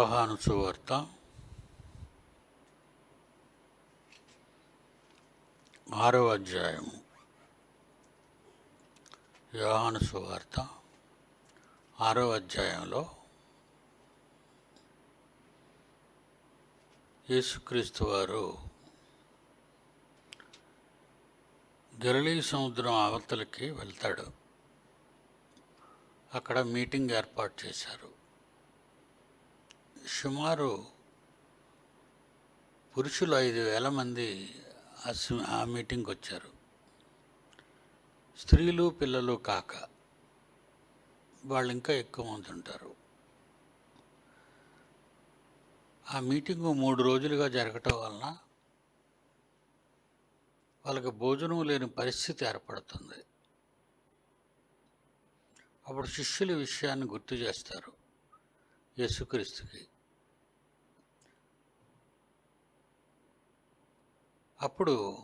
యోహాను సువార్త ఆరవ అధ్యాయము. యోహాను సువార్త ఆరవ అధ్యాయంలో యేసుక్రీస్తు వారు గరళీ సముద్రం అవతలకి వెళ్తాడు. అక్కడ మీటింగ్ ఏర్పాటు చేశారు. సుమారు పురుషులు ఐదు వేల మంది ఆ సి- ఆ మీటింగ్కి వచ్చారు. స్త్రీలు పిల్లలు కాక వాళ్ళు ఇంకా ఎక్కువ మంది ఉంటారు. ఆ మీటింగ్ మూడు రోజులుగా జరగటం వలన వాళ్ళకి భోజనం లేని పరిస్థితి ఏర్పడుతుంది. అప్పుడు శిష్యుల విషయాన్ని గుర్తు చేస్తారు యేసుక్రీస్తుకి. అప్పుడు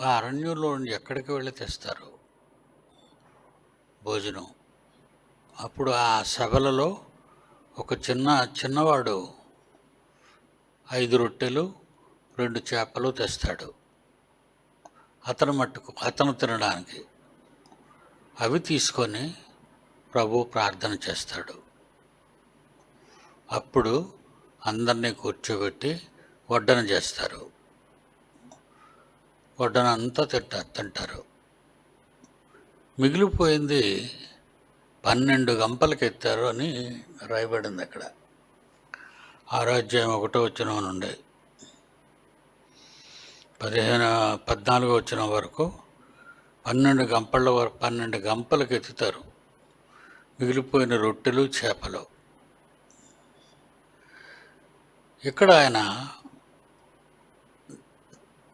ఆ అరణ్యంలో నుండి ఎక్కడికి వెళ్ళి తెస్తారు? భోజనం. అప్పుడు ఆ సభలలో ఒక చిన్న చిన్నవాడు ఐదు రొట్టెలు రెండు చేపలు తెస్తాడు. అతను మట్టుకు అతను తినడానికి. అవి తీసుకొని ప్రభు ప్రార్థన చేస్తాడు. అప్పుడు అందరినీ కూర్చోబెట్టి వడ్డన చేస్తారు. వడ్డనంతా తిట్ట తింటారు. తింటారు మిగిలిపోయింది పన్నెండు గంపలకి ఎత్తారు అని రాయబడింది అక్కడ. ఆరాధ్యాయం ఒకటో వచ్చిన నుండి పదిహేను పద్నాలుగో వచ్చిన వరకు పన్నెండు గంపల వరకు పన్నెండు గంపలకు ఎత్తుతారు మిగిలిపోయిన రొట్టెలు చేపలు. ఇక్కడ ఆయన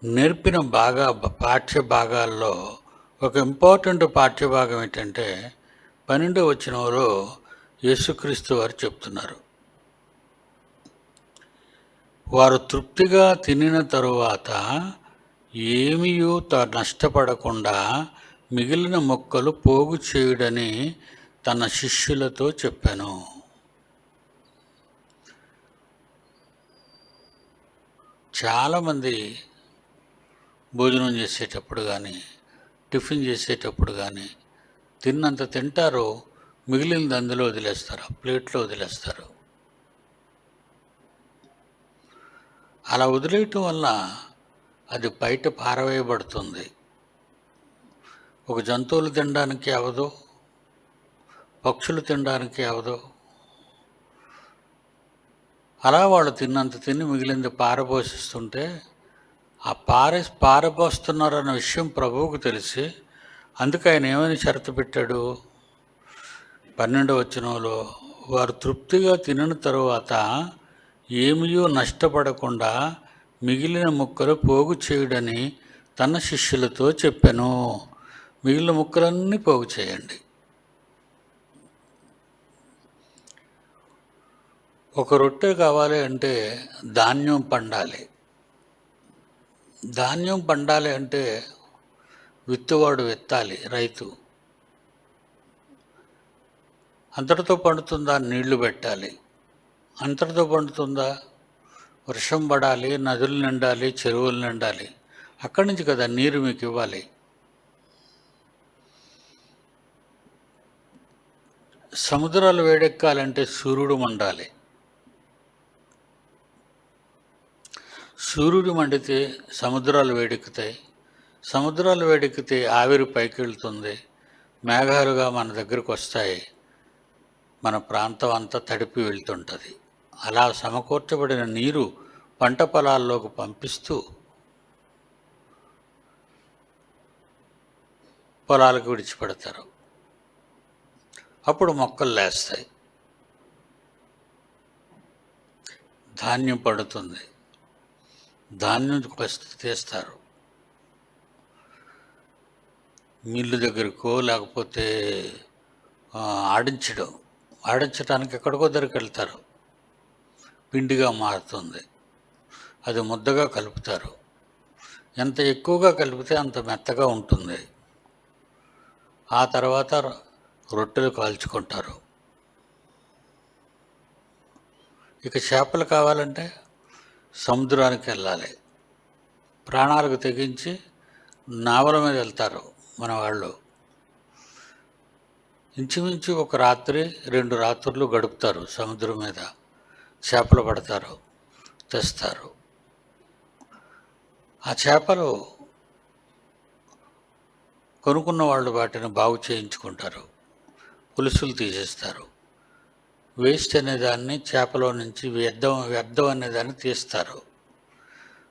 నేర్పిన బాగా పాఠ్య భాగాల్లో ఒక ఇంపార్టెంట్ పాఠ్య భాగం ఏంటంటే పన్నెండు వచ్చినలో యేసుక్రీస్తు వారు చెప్తున్నారు. వారు తృప్తిగా తినిన తరువాత ఏమియూ త నష్టపడకుండా మిగిలిన మొక్కలు పోగు చేయుడని తన శిష్యులతో చెప్పాను. చాలామంది భోజనం చేసేటప్పుడు కానీ టిఫిన్ చేసేటప్పుడు కానీ తిన్నంత తింటారు మిగిలినది అందులో వదిలేస్తారు ఆ ప్లేట్లో వదిలేస్తారు. అలా వదిలేయటం వల్ల అది బయట పారవేయబడుతుంది. ఒక జంతువులు తినడానికి అవదు పక్షులు తినడానికి అవదు. అలా వాళ్ళు తిన్నంత తిని మిగిలింది పారపోషిస్తుంటే ఆ పారే పారబోస్తున్నారన్న విషయం ప్రభువుకు తెలిసి అందుకు ఆయన ఏమని షరతు పెట్టాడు? పన్నెండు వచనంలో వారు తృప్తిగా తినిన తరువాత ఏమియో నష్టపడకుండా మిగిలిన ముక్కలు పోగు చేయుడని తన శిష్యులతో చెప్పాను. మిగిలిన ముక్కలన్నీ పోగు చేయండి. ఒక రొట్టె కావాలి అంటే ధాన్యం పండాలి. ధాన్యం పండాలి అంటే విత్తువాడు విత్తాలి రైతు. అంతటితో పండుతుందా నీళ్ళు పెట్టాలి. అంతటితో పండుతుందా వర్షం పడాలి నదులు నిండాలి చెరువులు నిండాలి. అక్కడి నుంచి కదా నీరు మీకు ఇవ్వాలి. సముద్రాలు వేడెక్కాలంటే సూర్యుడు మండాలి. సూర్యుడు మండితే సముద్రాలు వేడెక్కుతాయి. సముద్రాలు వేడెక్కితే ఆవిరి పైకి వెళ్తుంది మేఘాలుగా మన దగ్గరకు వస్తాయి మన ప్రాంతం అంతా తడిపి వెళ్తుంటుంది. అలా సమకూర్చబడిన నీరు పంట పొలాల్లోకి పంపిస్తూ పొలాలకు విడిచిపెడతారు. అప్పుడు మొక్కలు లేస్తాయి. ధాన్యం పడుతుంది. ధాన్యం ఫస్ట్ తీస్తారు. మిల్లు దగ్గరకో లేకపోతే ఆడించడం. ఆడించడానికి ఎక్కడికో దగ్గరికి వెళ్తారు పిండిగా మారుతుంది. అది ముద్దగా కలుపుతారు. ఎంత ఎక్కువగా కలిపితే అంత మెత్తగా ఉంటుంది. ఆ తర్వాత రొట్టెలు కాల్చుకుంటారు. ఇక చేపలు కావాలంటే సముద్రానికి వెళ్ళాలి. ప్రాణాలకు తెగించి నావల మీద వెళ్తారు మన వాళ్ళు ఇంచుమించు ఒక రాత్రి రెండు రాత్రులు గడుపుతారు సముద్రం మీద చేపలు పడతారు తెస్తారు. ఆ చేపలు కొనుక్కున్న వాళ్ళు వాటిని బాగు చేయించుకుంటారు. పులుసులు తీసేస్తారు. వేస్ట్ అనే దాన్ని చేపలో నుంచి వ్యర్థం వ్యర్థం అనే దాన్ని తీస్తారు.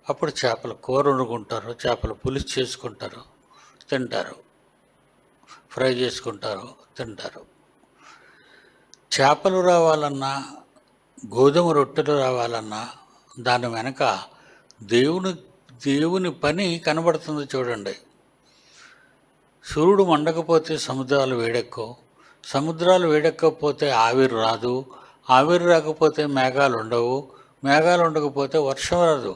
అప్పుడు చేపల కూర వండుకుంటారు చేపల పులుసు చేసుకుంటారు తింటారు. ఫ్రై చేసుకుంటారు తింటారు. చేపలు రావాలన్నా గోధుమ రొట్టెలు రావాలన్నా దాని వెనక దేవుని దేవుని పని కనబడుతుంది చూడండి. సూర్యుడు మండకపోతే సముద్రాలు వేడెక్కో సముద్రాలు వేడెక్కకపోతే ఆవిరి రాదు ఆవిరి రాకపోతే మేఘాలు ఉండవు మేఘాలు ఉండకపోతే వర్షం రాదు.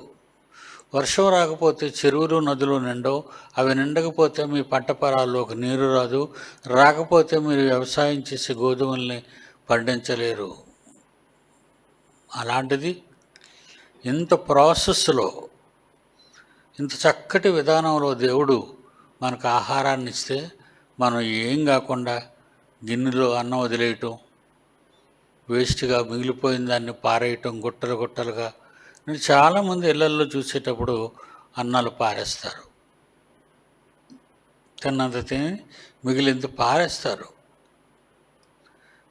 వర్షం రాకపోతే చెరువులు నదులు నిండవు అవి నిండకపోతే మీ పంట పొలాల్లోకి నీరు రాదు రాకపోతే మీరు వ్యవసాయం చేసి గోధుమల్ని పండించలేరు. అలాంటిది ఇంత ప్రాసెస్లో ఇంత చక్కటి విధానంలో దేవుడు మనకు ఆహారాన్ని ఇస్తే మనం ఏం కాకుండా గిన్నెలో అన్నం వదిలేయటం వేస్ట్గా మిగిలిపోయిన దాన్ని పారేయటం గుట్టలు గుట్టలుగా నేను చాలామంది ఇళ్ళల్లో చూసేటప్పుడు అన్నాలు పారేస్తారు. తిన్నంత తిని మిగిలింత పారేస్తారు.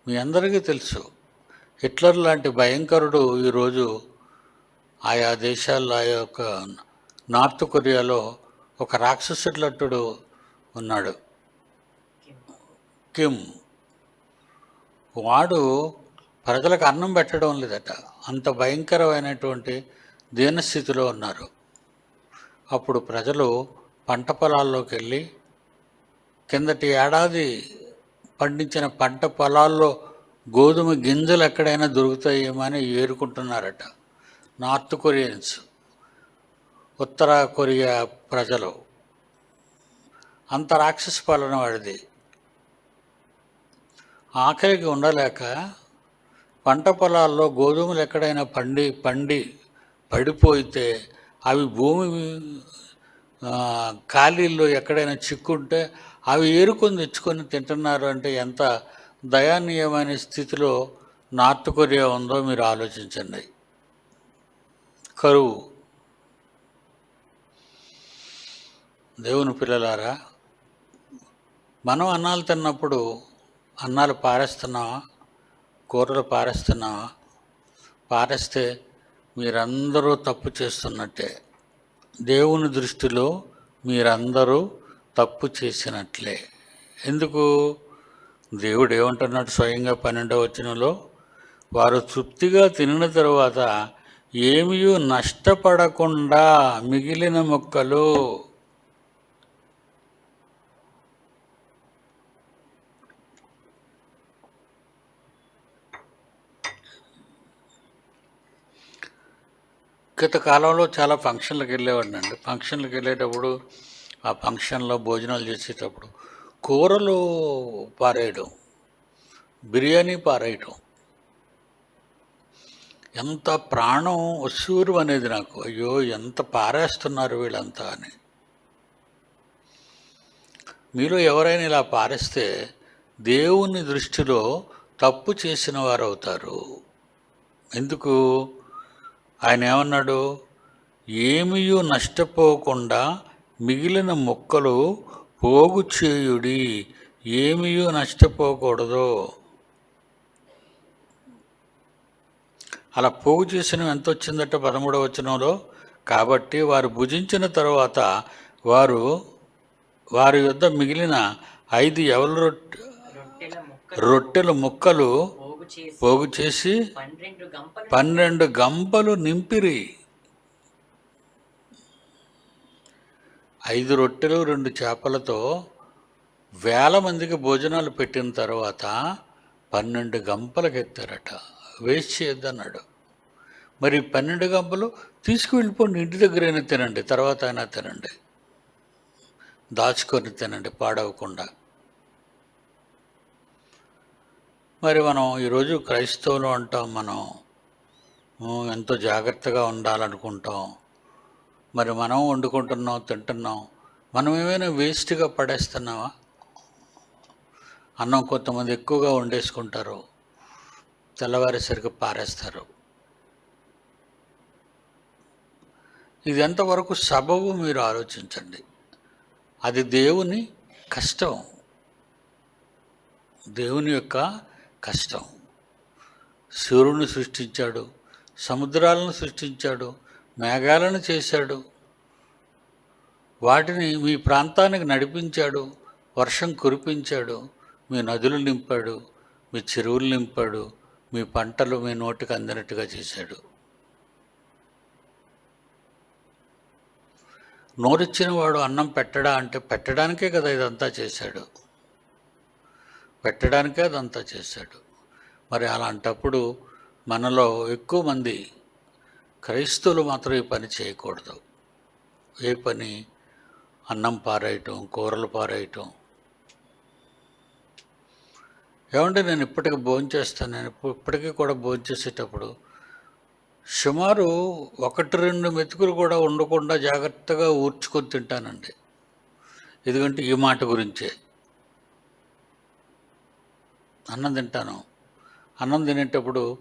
మీ అందరికీ తెలుసు హిట్లర్ లాంటి భయంకరుడు ఈరోజు ఆయా దేశాల్లో ఆ యొక్క నార్త్ కొరియాలో ఒక రాక్షసులట్టుడు ఉన్నాడు. కిమ్. వాడు ప్రజలకు అన్నం పెట్టడం లేదట. అంత భయంకరమైనటువంటి దీనస్థితిలో ఉన్నారు. అప్పుడు ప్రజలు పంట పొలాల్లోకి వెళ్ళి కిందటి ఏడాది పండించిన పంట పొలాల్లో గోధుమ గింజలు ఎక్కడైనా దొరుకుతాయేమో అని ఏరుకుంటున్నారట. నార్త్ కొరియన్స్ ఉత్తర కొరియా ప్రజలు. అంత రాక్షస పాలన వాడిది ఆఖరికి ఉండలేక పంట పొలాల్లో గోధుమలు ఎక్కడైనా పండి పండి పడిపోయితే అవి భూమి ఖాళీల్లో ఎక్కడైనా చిక్కుంటే అవి ఏరుకొని తెచ్చుకొని తింటున్నారు అంటే ఎంత దయానీయమైన స్థితిలో నార్త్ కొరియా ఉందో మీరు ఆలోచించండి. కరువు. దేవుని పిల్లలారా మనం అన్నాలు తిన్నప్పుడు అన్నాలు పారేస్తున్నావా కూరలు పారేస్తున్నావా పారేస్తే మీరందరూ తప్పు చేస్తున్నట్టే. దేవుని దృష్టిలో మీరందరూ తప్పు చేసినట్లే. ఎందుకు? దేవుడు ఏమంటున్నాడు స్వయంగా పన్నెండవ వచనంలో? వారు తృప్తిగా తినిన తరువాత ఏమీ నష్టపడకుండా మిగిలిన మొక్కలు గత కాలంలో చాలా ఫంక్షన్లకు వెళ్ళేవాడిని అండి ఫంక్షన్లకు వెళ్ళేటప్పుడు ఆ ఫంక్షన్లో భోజనాలు చేసేటప్పుడు కూరలు పారేయడం బిర్యానీ పారేయటం. ఎంత ప్రాణం ఉసూరు అనేది నాకు. అయ్యో ఎంత పారేస్తున్నారు వీళ్ళంతా అని. మీలో ఎవరైనా ఇలా పారేస్తే దేవుని దృష్టిలో తప్పు చేసిన వారు అవుతారు ఎందుకు? ఆయన ఏమన్నాడు? ఏమియూ నష్టపోకుండా మిగిలిన మొక్కలు పోగు చేయుడి ఏమియూ నష్టపోకూడదు. అలా పోగు చేసిన ఎంత వచ్చిందట పదమూడవ వచనంలో? కాబట్టి వారు భుజించిన తరువాత వారు వారి యొద్ద మిగిలిన ఐదు ఎవల రొట్టె రొట్టెల ముక్కలు పోగు చేసి పన్నెండు గంపలు నింపిరి. ఐదు రొట్టెలు రెండు చేపలతో వేల మందికి భోజనాలు పెట్టిన తర్వాత పన్నెండు గంపలకు ఎత్తారట వేస్ట్ చేయొద్దన్నాడు. మరి పన్నెండు గంపలు తీసుకువెళ్ళిపోండి ఇంటి దగ్గరైనా తినండి తర్వాత అయినా తినండి. దాచుకొని తినండి పాడవకుండా. మరి మనం ఈరోజు క్రైస్తవులు అంటాం మనం. ఎంతో జాగ్రత్తగా ఉండాలనుకుంటాం. మరి మనం వండుకుంటున్నాం తింటున్నాం. మనం ఏమైనా వేస్ట్గా పడేస్తున్నావా? అన్నం కొంతమంది ఎక్కువగా వండేసుకుంటారు. తెల్లవారేసరికి పారేస్తారు. ఇది ఎంతవరకు సబబు మీరు ఆలోచించండి. అది దేవుని కష్టం. దేవుని యొక్క కష్టం. సూర్యుని సృష్టించాడు సముద్రాలను సృష్టించాడు మేఘాలను చేశాడు. వాటిని మీ ప్రాంతానికి నడిపించాడు వర్షం కురిపించాడు మీ నదులు నింపాడు మీ చెరువులు నింపాడు మీ పంటలు మీ నోటికి అందినట్టుగా చేశాడు. నోరిచ్చిన వాడు అన్నం పెట్టడా అంటే పెట్టడానికే కదా ఇదంతా చేశాడు. పెట్టడానికే అదంతా చేశాడు. మరి అలాంటప్పుడు మనలో ఎక్కువ మంది క్రైస్తవులు మాత్రం ఈ పని చేయకూడదు. ఏ పని? అన్నం పారేయటం కూరలు పారేయటం. ఏమంటే నేను ఇప్పటికి భోంచేస్తాను నేను ఇప్పటికీ కూడా భోంచేసేటప్పుడు సుమారు ఒకటి రెండు మెతుకులు కూడా ఉండకుండా జాగ్రత్తగా ఊర్చుకొని తింటానండి. ఎందుకంటే ఈ మాట గురించే. అన్నం తింటాను. అన్నం తినేటప్పుడు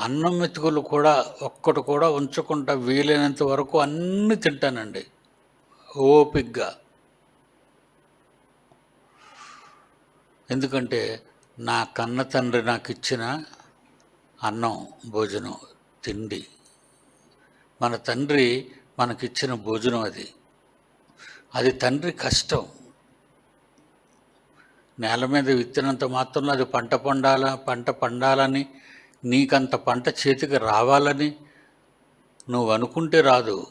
అన్నం మెతుకులు కూడా ఒక్కటి కూడా ఉంచకుండా వీలైనంత వరకు అన్నీ తింటానండి. ఓపిగ్గా. ఎందుకంటే నా కన్న తండ్రి నాకు ఇచ్చిన అన్నం భోజనం తిండి. మన తండ్రి మనకిచ్చిన భోజనం అది. అది తండ్రి కష్టం. నేల మీద విత్తినంత మాత్రం అది పంట పండాల పంట పండాలని నీకంత పంట చేతికి రావాలని నువ్వు అనుకుంటే రాదు.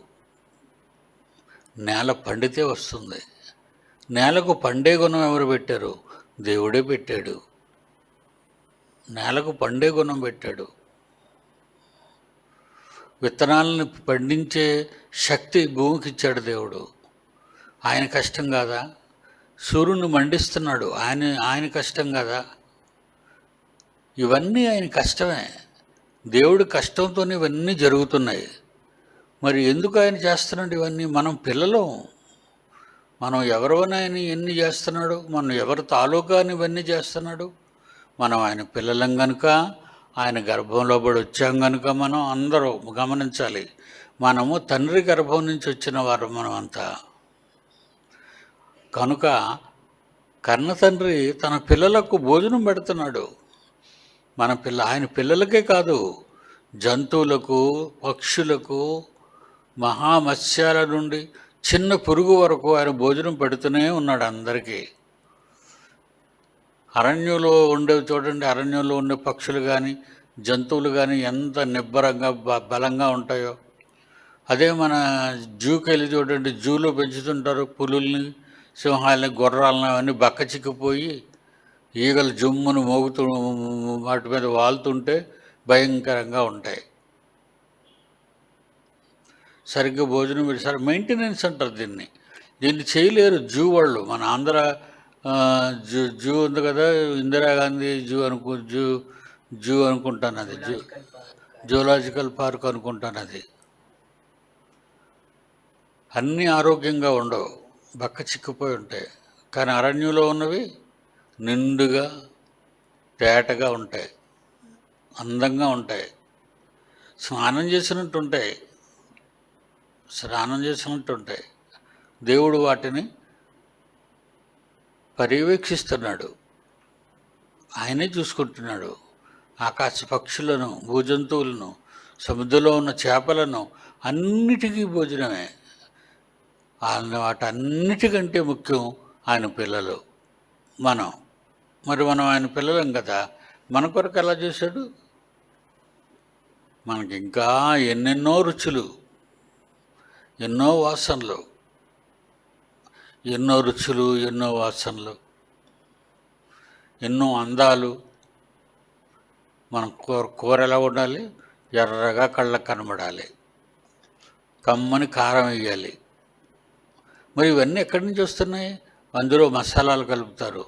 నేల పండితే వస్తుంది. నేలకు పండే గుణం ఎవరు పెట్టారు? దేవుడే పెట్టాడు. నేలకు పండే గుణం పెట్టాడు. విత్తనాలను పండించే శక్తి భూమికి ఇచ్చాడు దేవుడు. ఆయన కష్టం కాదా? సూర్యుని మండిస్తున్నాడు. ఆయన ఆయన కష్టం కదా. ఇవన్నీ ఆయన కష్టమే. దేవుడి కష్టంతోనే ఇవన్నీ జరుగుతున్నాయి. మరి ఎందుకు ఆయన చేస్తున్నాడు ఇవన్నీ? మనం పిల్లలం. మనం ఎవరివని ఆయన ఎన్ని చేస్తున్నాడు? మనం ఎవరి తాలూకా అని ఇవన్నీ చేస్తున్నాడు? మనం ఆయన పిల్లలం కనుక ఆయన గర్భంలో పడి వచ్చాం కనుక మనం అందరూ గమనించాలి. మనము తండ్రి గర్భం నుంచి వచ్చిన వారు మనమంతా. కనుక కర్ణ తండ్రి తన పిల్లలకు భోజనం పెడుతున్నాడు. మన పిల్ల ఆయన పిల్లలకే కాదు జంతువులకు పక్షులకు మహామత్స్యాల నుండి చిన్న పురుగు వరకు ఆయన భోజనం పెడుతూనే ఉన్నాడు అందరికీ. అరణ్యంలో ఉండేవి చూడండి అరణ్యంలో ఉండే పక్షులు కానీ జంతువులు కానీ ఎంత నిబ్బరంగా బ బలంగా ఉంటాయో. అదే మన జూకి వెళ్ళి చూడండి జూలో పెంచుతుంటారు పులుల్ని సింహాలని గుర్రాలను అవన్నీ బక్కచిక్కిపోయి ఈగలు జుమ్మును మోగుతూ వాటి మీద వాళ్తుంటే భయంకరంగా ఉంటాయి. సరిగ్గా భోజనం పెట్టి సరే మెయింటెనెన్స్ అంటారు దీన్ని. దీన్ని చేయలేరు జూ వాళ్ళు మన ఆంధ్ర జూ జూ ఉంది కదా ఇందిరాగాంధీ జూ అనుకు జూ జూ అనుకుంటాను అది జూ జూలాజికల్ పార్క్ అనుకుంటాను అది. అన్నీ ఆరోగ్యంగా ఉండవు. బక్క చిక్కిపోయి ఉంటాయి. కానీ అరణ్యంలో ఉన్నవి నిండుగా తేటగా ఉంటాయి. అందంగా ఉంటాయి. స్నానం చేసినట్టు ఉంటాయి. స్నానం చేసినట్టు ఉంటాయి. దేవుడు వాటిని పర్యవేక్షిస్తున్నాడు. ఆయనే చూసుకుంటున్నాడు. ఆకాశ పక్షులను భూజంతువులను సముద్రంలో ఉన్న చేపలను అన్నిటికీ భోజనమే. వాటన్నిటికంటే ముఖ్యం ఆయన పిల్లలు. మనం. మరి మనం ఆయన పిల్లలం కదా. మన కొరకు ఎలా చేశాడు? మనకి ఇంకా ఎన్నెన్నో రుచులు ఎన్నో వాసనలు ఎన్నో రుచులు ఎన్నో వాసనలు ఎన్నో అందాలు. మన కూర కూర ఎలా ఉండాలి ఎర్రగా కళ్ళకు కనబడాలి. కమ్మని కారం వేయాలి. మరి ఇవన్నీ ఎక్కడి నుంచి వస్తున్నాయి? అందులో మసాలాలు కలుపుతారు.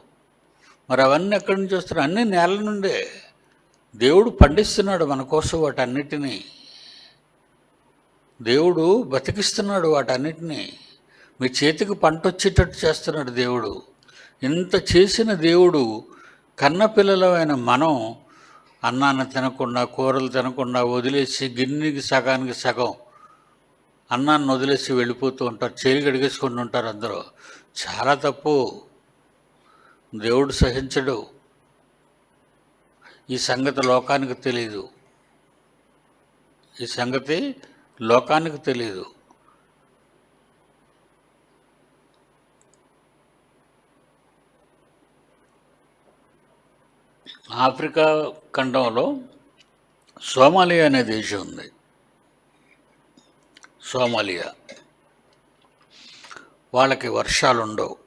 మరి అవన్నీ ఎక్కడి నుంచి వస్తున్నాయి? అన్నీ నేల నుండే. దేవుడు పండిస్తున్నాడు మన కోసం వాటన్నిటినీ. దేవుడు బతికిస్తున్నాడు వాటన్నిటినీ. మీ చేతికి పంట వచ్చేటట్టు చేస్తున్నాడు దేవుడు. ఇంత చేసిన దేవుడు కన్నపిల్లలమైన మనం అన్నాన్ని తినకుండా కూరలు తినకుండా వదిలేసి గిన్నెకి సగానికి సగం అన్నాన్ని వదిలేసి వెళ్ళిపోతూ ఉంటారు చేయి గడిగేసుకుంటూ ఉంటారు అందరూ. చాలా తప్పు. దేవుడు సహించడు. ఈ సంగతి లోకానికి తెలియదు ఈ సంగతి లోకానికి తెలియదు ఆఫ్రికా ఖండంలో సోమాలియా అనే దేశం ఉంది. సోమాలియా. వాళ్ళకి వర్షాలు ఉండవు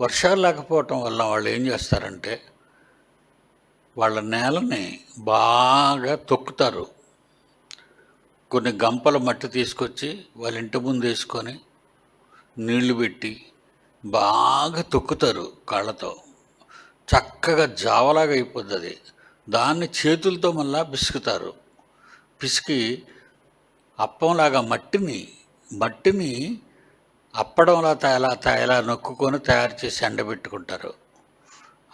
వర్షాలు లేకపోవటం వల్ల వాళ్ళు ఏం చేస్తారంటే వాళ్ళ నేలని బాగా తొక్కుతారు. కొన్ని గంపల మట్టి తీసుకొచ్చి వాళ్ళ ఇంటి ముందు వేసుకొని నీళ్ళు పెట్టి బాగా తొక్కుతారు కాళ్ళతో. చక్కగా జావలాగా అయిపోద్ది అది. దాన్ని చేతులతో మళ్ళా పిసుకుతారు. పిసికి అప్పంలాగా మట్టిని మట్టిని అప్పడంలా తేలా తేలా నొక్కుకొని తయారు చేసి ఎండబెట్టుకుంటారు.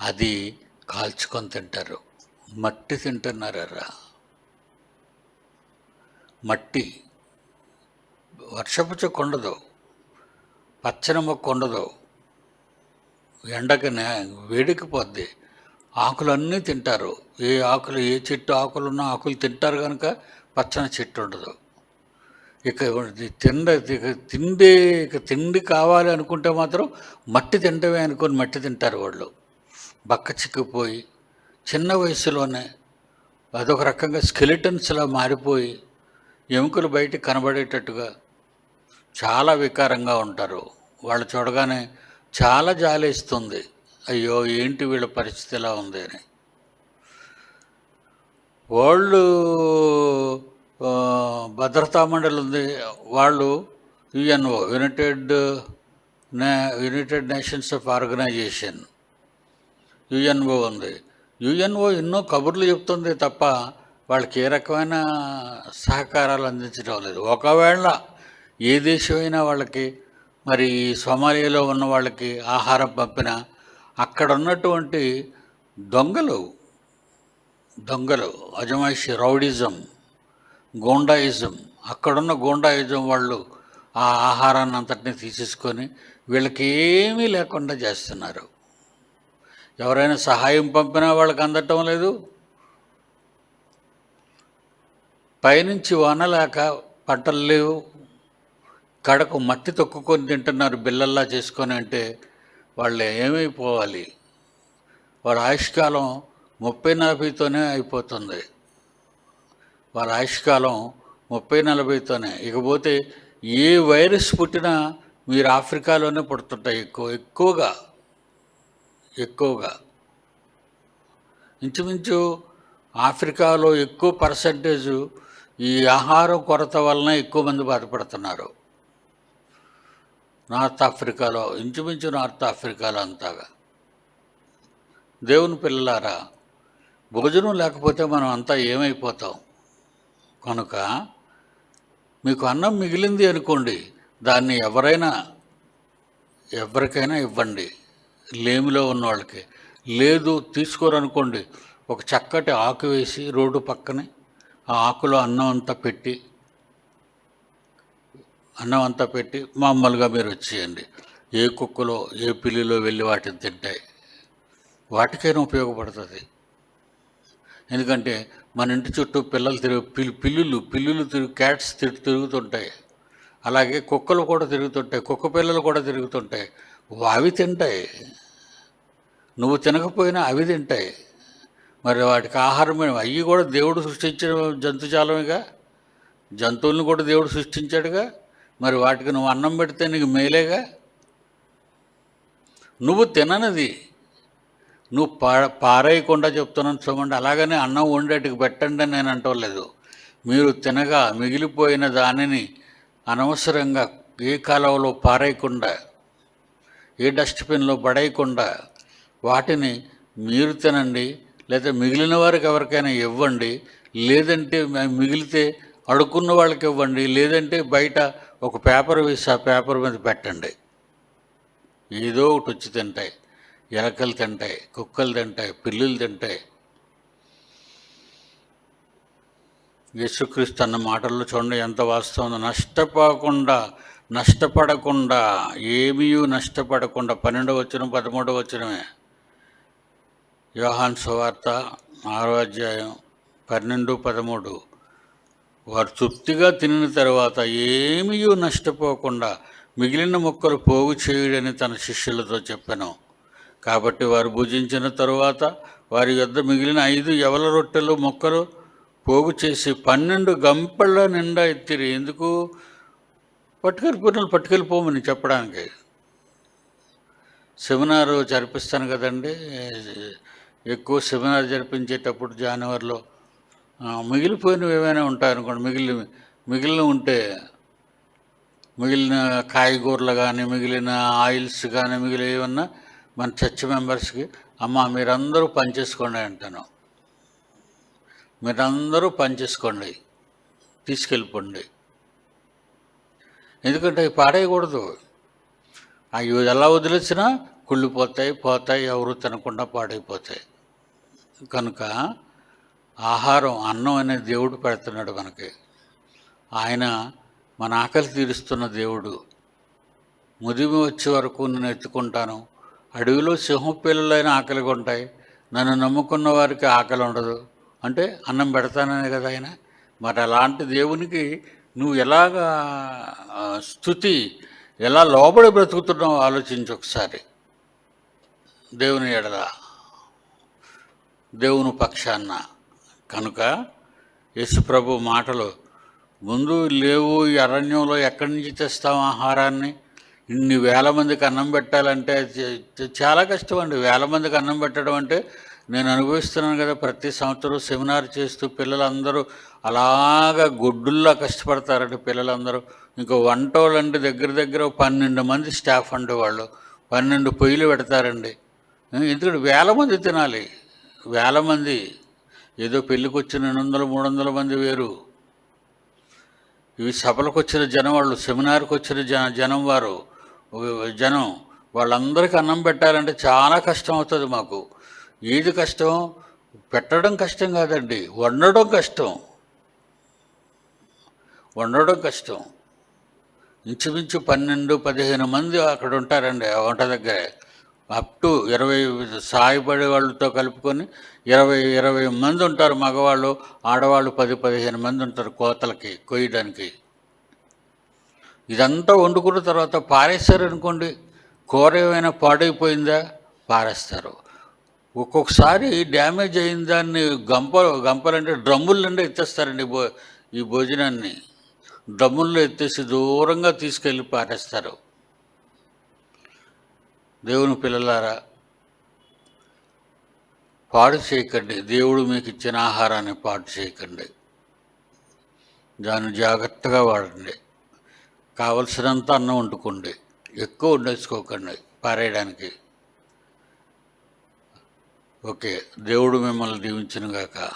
అది కాల్చుకొని తింటారు. మట్టి తింటున్నారా మట్టి వర్షపు చుక్క ఉండదు. పచ్చని మొక్క ఉండదు. ఎండకి వేడికి పోద్ది. ఆకులన్నీ తింటారు. ఏ ఆకులు ఏ చెట్టు ఆకులు ఉన్నా ఆకులు తింటారు కనుక పచ్చని చెట్టు ఉండదు. ఇక తిండ ఇక తిండి ఇక తిండి కావాలి అనుకుంటే మాత్రం మట్టి తింటమే అనుకొని మట్టి తింటారు వాళ్ళు. బక్క చిక్కిపోయి చిన్న వయసులోనే అదొక రకంగా స్కెలిటన్స్లా మారిపోయి ఎముకలు బయటికి కనబడేటట్టుగా చాలా వికారంగా ఉంటారు. వాళ్ళు చూడగానే చాలా జాలేస్తుంది. అయ్యో ఏంటి వీళ్ళ పరిస్థితి ఎలా ఉంది అని. వాళ్ళు భద్రతా మండలి ఉంది వాళ్ళు యుఎన్ఓ యునైటెడ్ నే united nations of organisation UNO ఉంది. యుఎన్ఓ ఎన్నో కబుర్లు చెప్తుంది తప్ప వాళ్ళకి ఏ రకమైన సహకారాలు అందించడం లేదు. ఒకవేళ ఏ దేశమైనా వాళ్ళకి మరి సోమాలియాలో ఉన్న వాళ్ళకి ఆహారం పంపిన అక్కడ ఉన్నటువంటి దొంగలు దొంగలు అజమాయిషి రౌడిజం గోండాయిజం. అక్కడున్న గోండాయిజం వాళ్ళు ఆ ఆహారాన్ని అంతటిని తీసేసుకొని వీళ్ళకి ఏమీ లేకుండా చేస్తున్నారు. ఎవరైనా సహాయం పంపినా వాళ్ళకి అందటం లేదు. పైనుంచి వన లేక పంటలు లేవు. కడకు మట్టి తొక్కుకొని తింటున్నారు బిల్లల్లా చేసుకొని అంటే వాళ్ళు ఏమైపోవాలి? వాళ్ళ ఆయుష్కాలం ముప్పై నలభైతోనే అయిపోతుంది. వాళ్ళ ఆయుష్కాలం ముప్పై నలభైతోనే. ఇకపోతే ఏ వైరస్ పుట్టినా మీరు ఆఫ్రికాలోనే పుడుతుంటాయి ఎక్కువ ఎక్కువగా. ఎక్కువగా. ఇంచుమించు ఆఫ్రికాలో ఎక్కువ పర్సంటేజు ఈ ఆహారం కొరత వలన ఎక్కువ మంది బాధపడుతున్నారు. నార్త్ ఆఫ్రికాలో ఇంచుమించు నార్త్ ఆఫ్రికాలో అంతాగా. దేవుని పిల్లలారా భోజనం లేకపోతే మనం అంతా ఏమైపోతాం? కనుక మీకు అన్నం మిగిలింది అనుకోండి దాన్ని ఎవరైనా ఎవరికైనా ఇవ్వండి లేమిలో ఉన్న వాళ్ళకి. లేదు తీసుకోరనుకోండి ఒక చక్కటి ఆకు వేసి రోడ్డు పక్కనే ఆ ఆకులో అన్నం అంతా పెట్టి అన్నం అంతా పెట్టి మామూలుగా మీరు వచ్చేయండి. ఏ కుక్కలో ఏ పిల్లిలో వెళ్ళి వాటిని తింటాయి వాటికైనా ఉపయోగపడుతుంది. ఎందుకంటే మన ఇంటి చుట్టూ పిల్లలు తిరుగు పిల్లి పిల్లులు పిల్లులు తిరుగు క్యాట్స్ తిరుగు తిరుగుతుంటాయి. అలాగే కుక్కలు కూడా తిరుగుతుంటాయి కుక్క పిల్లలు కూడా తిరుగుతుంటాయి. అవి తింటాయి. నువ్వు తినకపోయినా అవి తింటాయి. మరి వాటికి ఆహారం అవి కూడా దేవుడు సృష్టించిన జంతుజాలమేగా? జంతువులను కూడా దేవుడు సృష్టించాడుగా? మరి వాటికి నువ్వు అన్నం పెడితే నీకు మేలేగా? నువ్వు తిననది. నువ్వు పా పారేయకుండా చెప్తున్నాను చూడండి. అలాగనే అన్నం వండేటికి పెట్టండి అని నేను అంటలేదు. మీరు తినగా మిగిలిపోయిన దానిని అనవసరంగా ఏ కాలువలో పారేయకుండా ఏ డస్ట్బిన్లో పడేయకుండా వాటిని మీరు తినండి లేదా మిగిలిన వారికి ఎవరికైనా ఇవ్వండి లేదంటే మిగిలితే అడుక్కున్న వాళ్ళకి ఇవ్వండి లేదంటే బయట ఒక పేపర్ వేసి ఆ పేపర్ మీద పెట్టండి. ఏదో ఒకటి వచ్చి తింటాయి. ఎలకలు తింటాయి కుక్కలు తింటాయి పిల్లులు తింటాయి. యేసుక్రీస్తు అన్న మాటల్లో చూడండి ఎంత వాస్తవం నష్టపోకుండా నష్టపడకుండా ఏమీ నష్టపడకుండా పన్నెండవ వచ్చిన పదమూడవ వచ్చినమే యోహాన్ సువార్త ఆరో అధ్యాయం పన్నెండు పదమూడు. వారు తృప్తిగా తినిన తర్వాత ఏమీ నష్టపోకుండా మిగిలిన మొక్కలు పోగు చేయుడని తన శిష్యులతో చెప్పాను. కాబట్టి వారు భుజించిన తరువాత వారి యొద్ద మిగిలిన ఐదు ఎవల రొట్టెలు మొక్కలు పోగు చేసి పన్నెండు గంపళ్ళ నిండా ఎత్తిరి. ఎందుకు? పట్టుకెళ్ళిపోయిన పట్టుకెళ్ళిపోమని చెప్పడానికి. సెమినారు జరిపిస్తాను కదండి. ఎక్కువ సెమినార్ జరిపించేటప్పుడు జనవరిలో మిగిలిపోయినవి ఏమైనా ఉంటాయనుకోండి మిగిలి మిగిలిన ఉంటే మిగిలిన కాయగూరలు కానీ మిగిలిన ఆయిల్స్ కానీ మిగిలిన ఏమన్నా మన చర్చ్ మెంబర్స్కి అమ్మ మీరందరూ పనిచేసుకోండి అంటాను. మీరందరూ పనిచేసుకోండి తీసుకెళ్ళిపోండి. ఎందుకంటే అవి పాడేయకూడదు. అవి ఎలా వదిలేసినా కుళ్ళిపోతాయి పోతాయి ఎవరు తినకుండా పాడైపోతాయి. కనుక ఆహారం అన్నం అనే దేవుడు పెడుతున్నాడు మనకి. ఆయన మన ఆకలి తీరుస్తున్న దేవుడు. ముదిమి వచ్చే వరకు నేను ఎత్తుకుంటాను. అడవిలో సింహం పిల్లలైన ఆకలిగా ఉంటాయి నన్ను నమ్ముకున్న వారికి ఆకలి ఉండదు. అంటే అన్నం పెడతాననే కదా ఆయన. మరి అలాంటి దేవునికి నువ్వు ఎలాగా స్థుతి ఎలా లోబడి బ్రతుకుతున్నావు ఆలోచించి ఒకసారి. దేవుని ఎడల దేవుని పక్షాన్న కనుక యేసుప్రభు మాటలు ముందు లేవు ఈ అరణ్యంలో ఎక్కడి నుంచి తెస్తాం ఆహారాన్ని? ఇన్ని వేల మందికి అన్నం పెట్టాలంటే చాలా కష్టం అండి వేల మందికి అన్నం పెట్టడం అంటే నేను అనుభవిస్తున్నాను కదా ప్రతి సంవత్సరం సెమినార్ చేస్తూ పిల్లలందరూ అలాగా గొడ్డుల్లా కష్టపడతారండి పిల్లలందరూ. ఇంకో వంట వాళ్ళంటే దగ్గర దగ్గర పన్నెండు మంది స్టాఫ్ అండి వాళ్ళు. పన్నెండు పొయ్యిలు పెడతారండి. ఎందుకంటే వేల మంది తినాలి. వేల మంది ఏదో పెళ్ళికి వచ్చిన రెండు వందల మూడు వందల మంది వేరు. ఇవి సభలకు వచ్చిన జనం వాళ్ళు సెమినార్కి వచ్చిన జన జనం వారు. జనం వాళ్ళందరికీ అన్నం పెట్టాలంటే చాలా కష్టం అవుతుంది మాకు. ఏది కష్టం? పెట్టడం కష్టం కాదండి వండడం కష్టం. వండడం కష్టం. ఇంచుమించు పన్నెండు పదిహేను మంది అక్కడ ఉంటారండి ఆ వంట దగ్గర. అప్ టు ఇరవై సాయపడే వాళ్ళతో కలుపుకొని ఇరవై ఇరవై మంది ఉంటారు మగవాళ్ళు ఆడవాళ్ళు పది పదిహేను మంది ఉంటారు కోతలకి కొయ్యడానికి. ఇదంతా వండుకున్న తర్వాత పారేస్తారు అనుకోండి కూర ఏమైనా పాడైపోయిందా? పారేస్తారు. ఒక్కొక్కసారి డ్యామేజ్ అయిన దాన్ని గంప గంపలంటే డ్రమ్ముల నుండి ఎత్తేస్తారండి భో ఈ భోజనాన్ని. డ్రమ్ముల్లో ఎత్తేసి దూరంగా తీసుకెళ్ళి పారేస్తారు. దేవుని పిల్లలారా పాడు చేయకండి. దేవుడు మీకు ఇచ్చిన ఆహారాన్ని పాడు చేయకండి. దాన్ని జాగ్రత్తగా వాడండి. కావలసినంత అన్నం వండుకోండి. ఎక్కువ వండేసుకోకండి పారేయడానికి. ఓకే దేవుడు మిమ్మల్ని దీవించిన గాక